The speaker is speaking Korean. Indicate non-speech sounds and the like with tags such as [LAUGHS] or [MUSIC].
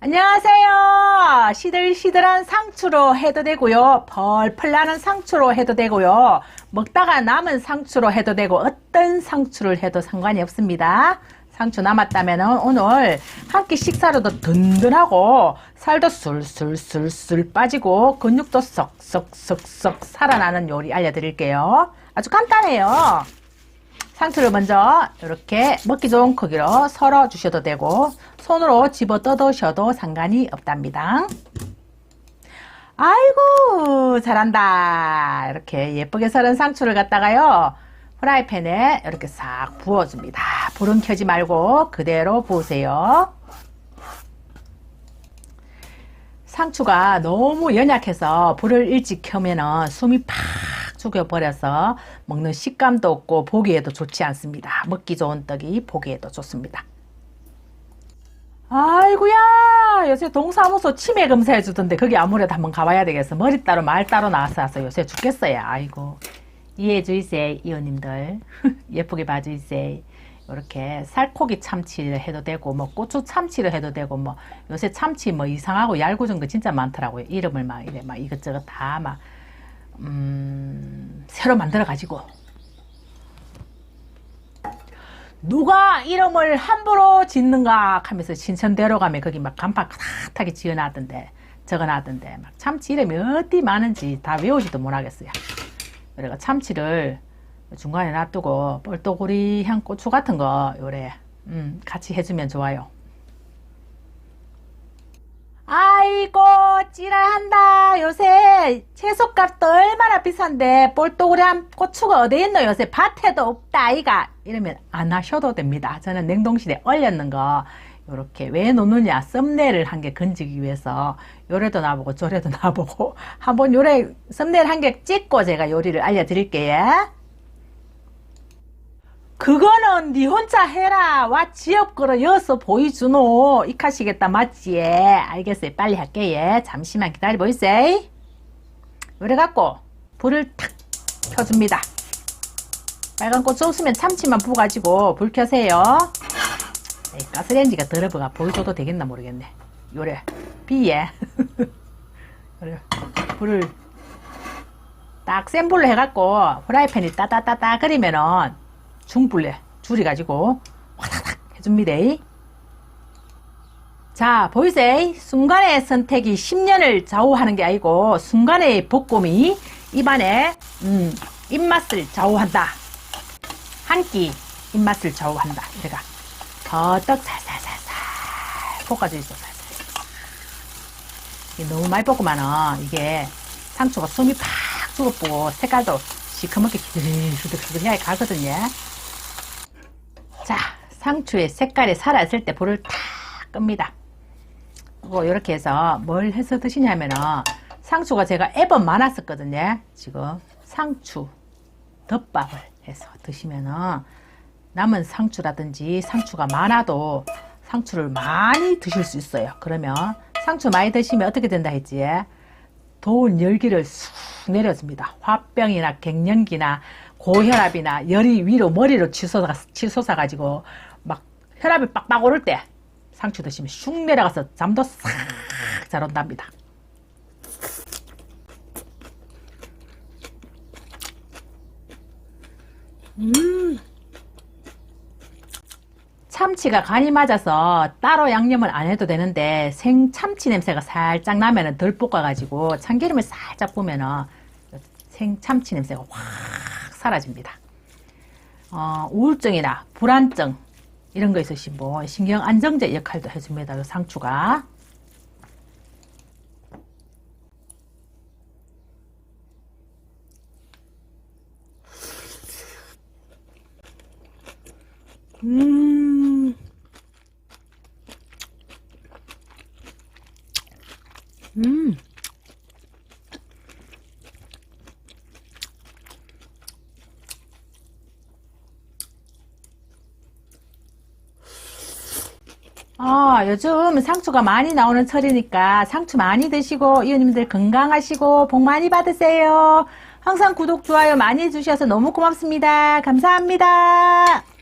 안녕하세요. 시들시들한 상추로 해도 되고요. 펄펄 나는 상추로 해도 되고요. 먹다가 남은 상추로 해도 되고 어떤 상추를 해도 상관이 없습니다. 상추 남았다면 오늘 한 끼 식사로도 든든하고 살도 술술술술 빠지고 근육도 썩썩썩썩 살아나는 요리 알려드릴게요. 아주 간단해요. 상추를 먼저 이렇게 먹기 좋은 크기로 썰어 주셔도 되고 손으로 집어 뜯으셔도 상관이 없답니다. 아이고 잘한다. 이렇게 예쁘게 썰은 상추를 갖다가요. 프라이팬에 이렇게 싹 부어줍니다. 불은 켜지 말고 그대로 부으세요. 상추가 너무 연약해서 불을 일찍 켜면은 숨이 팍 죽여버려서 먹는 식감도 없고 보기에도 좋지 않습니다. 먹기 좋은 떡이 보기에도 좋습니다. 아이고야 요새 동사무소 치매 검사해 주던데 거기 아무래도 한번 가봐야 되겠어. 머리 따로 말 따로 나와서 요새 죽겠어요. 아이고 이해해 주이세요 이웃님들 [LAUGHS] 예쁘게 봐주이세요. 이렇게 살코기 참치를 해도 되고 뭐 고추 참치를 해도 되고 뭐 요새 참치 뭐 이상하고 얄궂은 거 진짜 많더라고요. 이름을 막 이래 막 이것저것 다막 음, 새로 만들어 가지고 누가 이름을 함부로 짓는가 하면서 신천대로 가면 거기 막 간판 따뜻하게 지어놨던데 적어놨던데 막 참치 이름이 어디 많은지 다 외우지도 못하겠어요. 그래가 참치를 중간에 놔두고 뻘또구리 향 고추 같은 거 요래 음, 같이 해주면 좋아요. 아이고 찌라한다 요새 채소값도 얼마나 비싼데 한 고추가 어디 있노 요새 밭에도 없다 아이가 이러면 안 하셔도 됩니다 저는 냉동실에 얼렸는 거 요렇게 왜 놓느냐 썸네일을 한 개 건지기 위해서 요래도 놔보고 저래도 [LAUGHS] 놔보고 한번 요래 썸네일 한 개 찍고 제가 요리를 알려드릴게요 그거는 니 혼자 해라. 와 지역 걸어 여서 보이주노. 이카시겠다 맞지? 알겠어요. 빨리 할게. 예. 잠시만 기다려 보이세요. 그래갖고 불을 탁 켜줍니다. 빨간 고추 없으면 참치만 부어가지고 불 켜세요. 가스레인지가 더러워가 보여줘도 되겠나 모르겠네. 요래 비에 [LAUGHS] 불을 딱 센 불로 해갖고 프라이팬이 따따따따 그리면은 중불에 줄여가지고 와다닥 해줍니다. 자, 보이세요? 순간의 선택이 10년을 좌우하는 게 아니고 순간의 볶음이 입안에 음, 입맛을 좌우한다. 한 끼 입맛을 좌우한다. 이래가 더덕 살살살살 볶아줘 있어. 살살. 너무 많이 볶으면은 이게 상추가 숨이 팍 죽어보고 색깔도 시커멓게 기들기들기들하게 가거든요. 자, 상추의 색깔이 살았을 때 불을 탁 끕니다. 그리고 이렇게 해서 뭘 해서 드시냐면은 상추가 제가 앱은 많았었거든요. 지금 상추 덮밥을 해서 드시면은 남은 상추라든지 상추가 많아도 상추를 많이 드실 수 있어요. 그러면 상추 많이 드시면 어떻게 된다 했지? 더운 열기를 쑥 내려줍니다. 화병이나 갱년기나 고혈압이나 열이 위로 머리로 치솟아, 치솟아 가지고 막 혈압이 빡빡 오를 때 상추 드시면 슉 내려가서 잠도 싹 잘 온답니다. 음. 참치가 간이 맞아서 따로 양념을 안 해도 되는데 생 참치 냄새가 살짝 나면은 덜 볶아가지고 참기름을 살짝 부면은 생 참치 냄새가 확 사라집니다. 어, 우울증이나 불안증 이런 거 있으신 분 신경 안정제 역할도 해줍니다. 이 상추가 음. 음. 아, 요즘 상추가 많이 나오는 철이니까 상추 많이 드시고 이웃님들 건강하시고 복 많이 받으세요. 항상 구독, 좋아요 많이 해주셔서 너무 고맙습니다. 감사합니다.